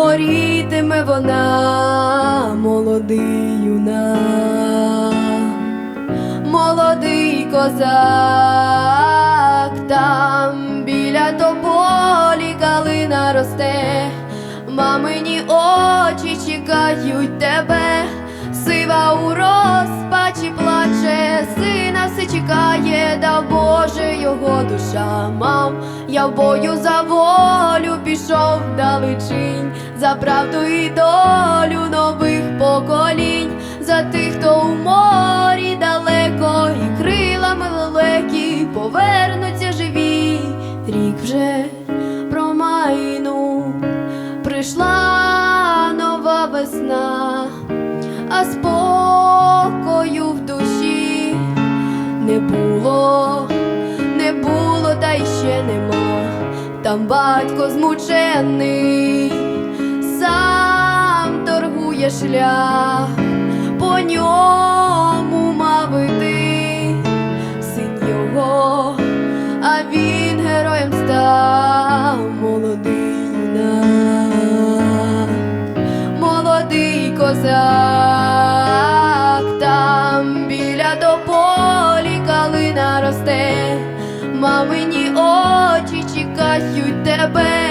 горітиме вона, молодий юнак, молодий козак, там біля тополі калина росте, мамині очі чекають тебе, сива у розпачі плаче, сина все чекає, да Боже його душа, мам, я в бою за волю пішов далечінь, за правду і долю нових поколінь, за тих, хто у морі далеко, і крилами лелекі повернуться живі, рік вже промайнув, прийшла нова весна, а спокою в душі не було, не було, та й ще нема. Там батько змучений, сам торгує шлях, по ньому мав іти син його, а він героєм став. Молодий юнак молодий козак, там біля тополі калина росте, мамині очі чекають тебе,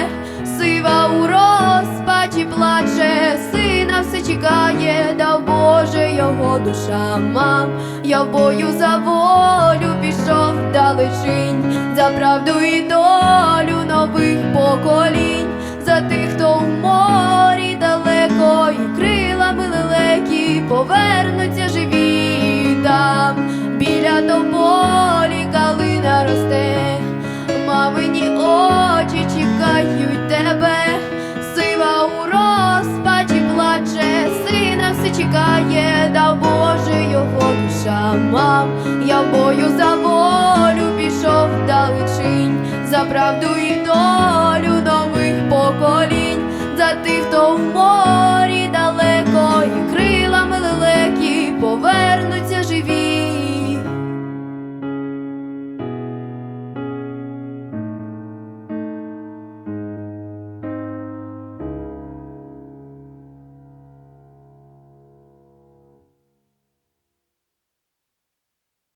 душа, мам, я бою за волю пішов далечінь, за правду і долю нових поколінь, за тих, хто в морі я мав, я в бою за волю пішов далечінь, за правду і долю.